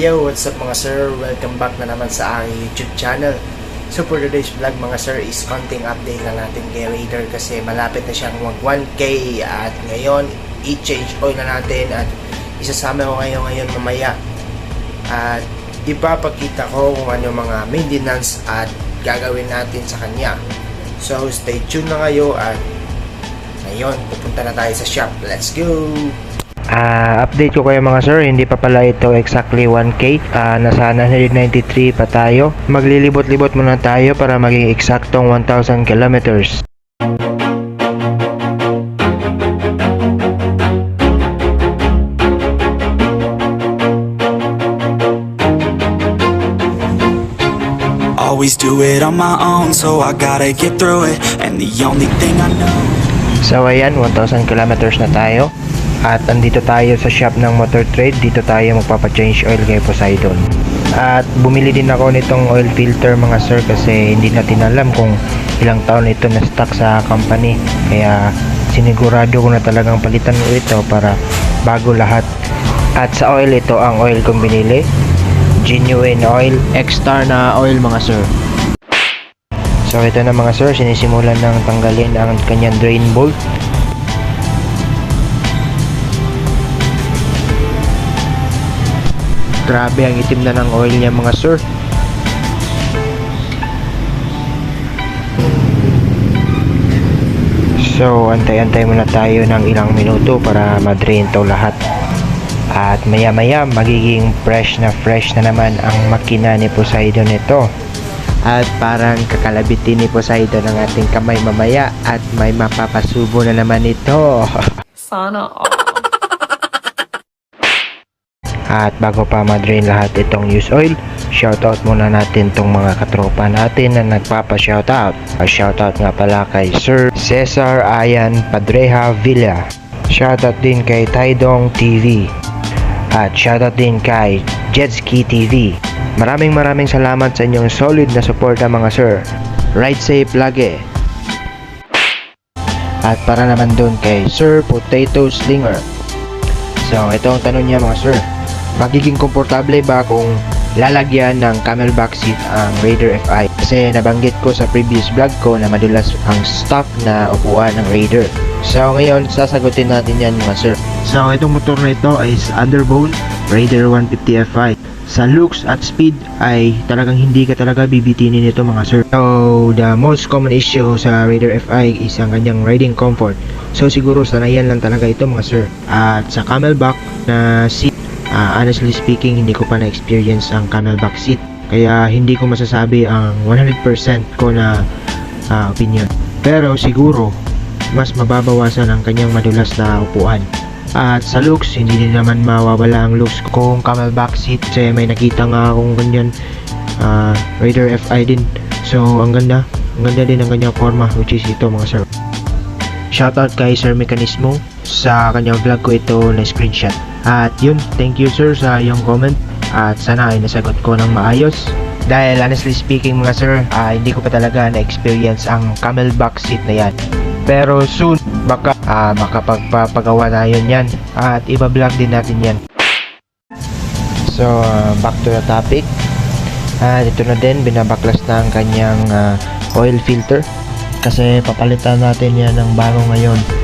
Yo, what's up mga sir? Welcome back na naman sa aking YouTube channel. So for today's vlog mga sir is konting update lang natin kay Raider kasi malapit na siyang mag 1K at ngayon i-change oil na natin at isasama ko ngayon ngayon mamaya at ipapakita ko kung ano mga maintenance at gagawin natin sa kanya. So stay tuned na kayo at ngayon pupunta na tayo sa shop. Let's go! Ah, update ko kayo mga sir, hindi pa pala ito exactly 1K. Ah, nasa 993 pa tayo. Maglilibot-libot muna tayo para maging eksaktong 1,000 kilometers. Always do it on my own, so I gotta get through it. And the only thing I know. So ayan, 1,000 kilometers na tayo. At andito tayo sa shop ng Motor Trade. Dito tayo magpapa-change oil kay Poseidon. At bumili din ako nitong oil filter mga sir kasi hindi natin alam kung ilang taon ito na stock sa company. Kaya sinigurado ko na talagang palitan ko ito para bago lahat. At sa oil ito ang oil kong binili. Genuine oil, X-Star na oil mga sir. So ito na mga sir, sinisimulan ng tanggalin ang kanyang drain bolt. Grabe ang itim na ng oil niya mga sir. So antay-antay muna tayo ng ilang minuto para ma-drain to lahat. At maya maya magiging fresh na fresh na naman ang makina ni Poseidon nito. At parang kakalabitin ni Poseidon ang ating kamay mamaya at may mapapasubo na naman ito. Sana all. At bago pa ma-drain lahat itong use oil, shoutout muna natin tong mga katropa natin na nagpapa-shoutout. Shoutout nga pala kay Sir Cesar Ayan Padreja Villa. Shoutout din kay Taidong TV. At shoutout din kay Jetski TV. Maraming maraming salamat sa inyong solid na suporta mga sir. Ride safe lagi. At para naman dun kay Sir Potato Slinger. So, ito ang tanong niya mga sir. Magiging komportable ba kung lalagyan ng camelback seat ang Raider FI? Kasi nabanggit ko sa previous vlog ko na madulas ang stock na upuan ng Raider. So ngayon, sasagutin natin yan mga sir. So itong motor na ito is Underbone Raider 150 FI. Sa looks at speed ay talagang hindi ka talaga bibitinin ito mga sir. So the most common issue sa Raider FI is ang kanyang riding comfort. So siguro sanayan lang talaga ito mga sir. At sa camelback na seat Ah, honestly speaking, hindi ko pa na-experience ang camelback seat. Kaya hindi ko masasabi ang 100% ko na ah, opinion. Pero siguro, mas mababawasan ang kanyang madulas na upuan. At sa looks, hindi din naman mawawala ang looks kung camelback seat kasi may nakita nga akong ganyan ah, Raider FI din. So, ang ganda. Ang ganda din ang kanyang forma which is ito mga sir. Shoutout kay Sir Mechanismo sa kanyang vlog ko ito na screenshot. At yun, thank you sir sa iyong comment at sana ay nasagot ko ng maayos. Dahil honestly speaking mga sir, ah, hindi ko pa talaga na-experience ang camelback seat na yan. Pero soon, baka ah, makapagpapagawa tayo yan at iba-vlog din natin yan. So, ah, back to the topic. At ito na din, binabaklas na ang kanyang ah, oil filter kasi papalitan natin yan ng bago ngayon.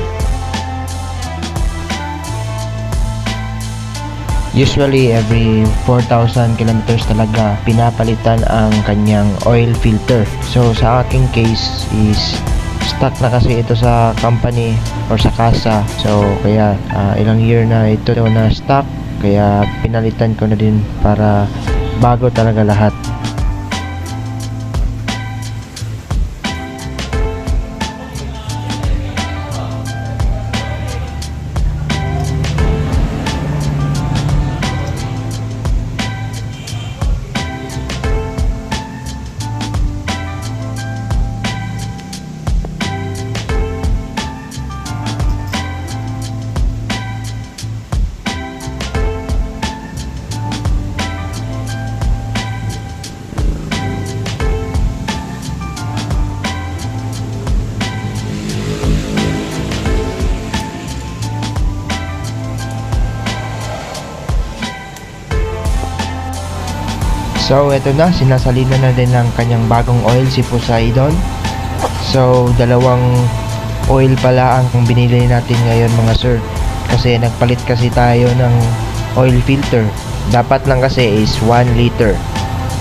Usually, every 4,000 kilometers talaga pinapalitan ang kanyang oil filter. So, sa aking case is stuck na kasi ito sa company or sa kasa. So, kaya ah, ilang year na ito na stock. Kaya pinalitan ko na din para bago talaga lahat. So, eto na, sinasalina na din ng kanyang bagong oil si Poseidon. So, dalawang oil pala ang binili natin ngayon mga sir. Kasi nagpalit kasi tayo ng oil filter. Dapat lang kasi is 1 liter.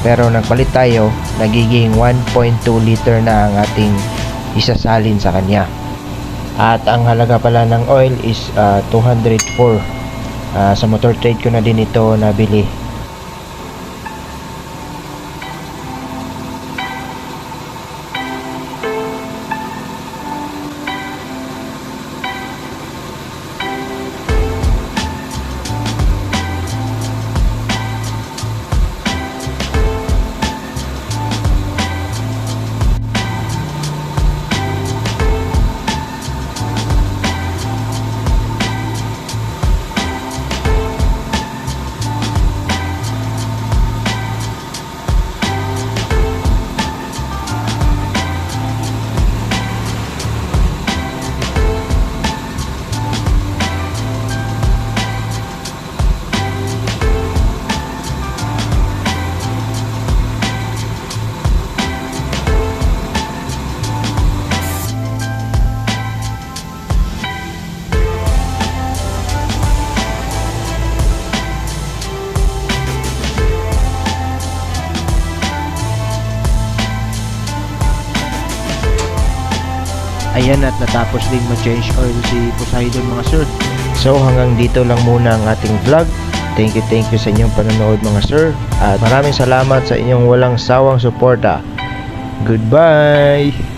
Pero nagpalit tayo, nagiging 1.2 liter na ang ating isasalin sa kanya. At ang halaga pala ng oil is ah, 204. Ah, sa motor trade ko na din ito nabili. Ayan at natapos din mag-change oil si Poseidon mga sir. So hanggang dito lang muna ang ating vlog. Thank you, thank you sa inyong panonood mga sir. At maraming salamat sa inyong walang sawang suporta. Goodbye!